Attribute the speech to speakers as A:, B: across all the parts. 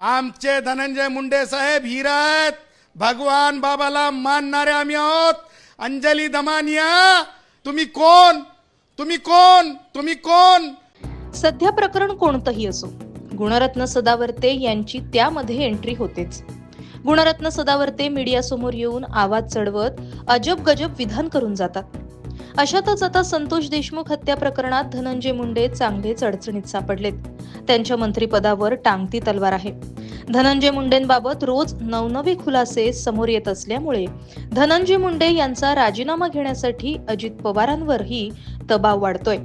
A: आमचे धनंजय मुंडे साहेब हिरा आहेत भगवान बाबाला मानणारे आम्ही आहोत. अंजली दमानिया तुम्ही कोण? तुम्ही कोण? तुम्ही कोण?
B: सध्या प्रकरण कोणतंही असो गुणरत्न सदावर्ते यांची त्यामध्ये एंट्री होतेच. गुणरत्न सदावर्ते मीडियासमोर येऊन आवाज चढवत अजब गजब विधान करून जातात. अशातच आता संतोष देशमुख हत्या प्रकरणात धनंजय मुंडे चांगलेच अडचणीत सापडलेत. त्यांच्या मंत्रिपदावर टांगती तलवार आहे. धनंजय मुंडेंबाबत रोज नवनवे खुलासे समोर येत असल्यामुळे धनंजय मुंडे यांचा राजीनामा घेण्यासाठी अजित पवारांवरही दबाव वाढतोय.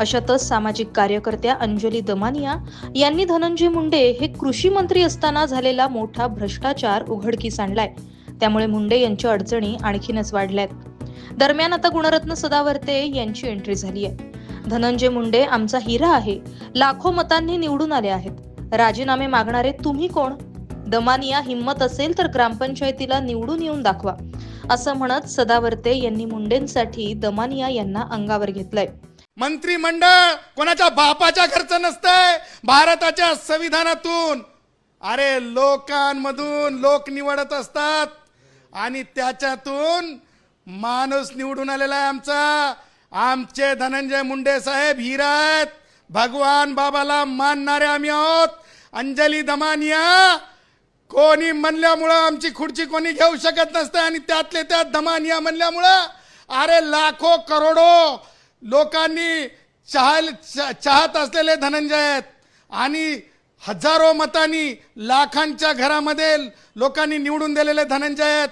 B: अशातच सामाजिक कार्यकर्त्या अंजली दमानिया यांनी धनंजय मुंडे हे कृषी मंत्री असताना झालेला मोठा भ्रष्टाचार उघडकीस आणलाय. त्यामुळे मुंडे यांच्या अडचणी आणखीनच वाढल्यात. दरम्यान आता गुणरत्न सदावर्ते यांची एंट्री झाली आहे. धनंजय मुंडे आमचा हिरा आहे. लाखो मतांनी निवडून आले आहेत. राजीनामे मागणारे तुम्ही कोण? दमानिया हिंमत असेल तर ग्रामपंचायतीला निवडून येऊन दाखवा. असं म्हणत सदावर्ते यांनी मुंडेंसाठी दमानिया यांना अंगावर घेतलंय.
A: मंत्रिमंडळ कोणाच्या बापाच्या घरचं नसतंय? भारताच्या संविधानातून. अरे लोकांमधून लोक निवडत असतात आणि त्याच्यातून माणूस निवडून आलेला आहे आमचा. आमचे धनंजय मुंडे साहेब हिरा आहेत. भगवान बाबाला मानणारे आम्ही आहोत. अंजली दमानिया कोणी म्हणल्यामुळं आमची खुर्ची कोणी घेऊ शकत नसते आणि त्यातले त्यात दमानिया म्हणल्यामुळं अरे लाखो करोडो लोकांनी चाहल च- चाहत असलेले धनंजय आहेत. आणि हजारो मतांनी लाखांच्या घरामध्ये लोकांनी निवडून दिलेले धनंजय आहेत.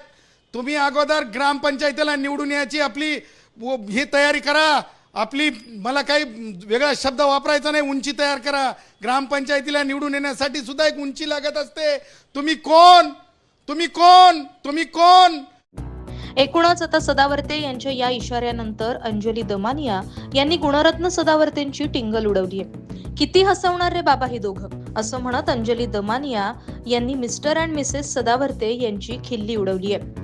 A: तुम्ही अगोदर ग्रामपंचायतीला निवडून यायची आपली ही तयारी करा. आपली मला काही वेगळा शब्द वापरायचा नाही उंची तयार करा. ग्रामपंचायतीला निवडून येण्यासाठी सुद्धा एक उंची लागत असते. तुम्ही कोण? तुम्ही कोण? तुम्ही कोण?
B: एकूणच आता सदावर्ते यांच्या या इशाऱ्यानंतर अंजली दमानिया यांनी गुणरत्न सदावर्तेंची टिंगल उडवली आहे. किती हसवणार रे बाबा हे दोघं? असं म्हणत अंजली दमानिया यांनी मिस्टर अँड मिसेस सदावर्ते यांची खिल्ली उडवली आहे.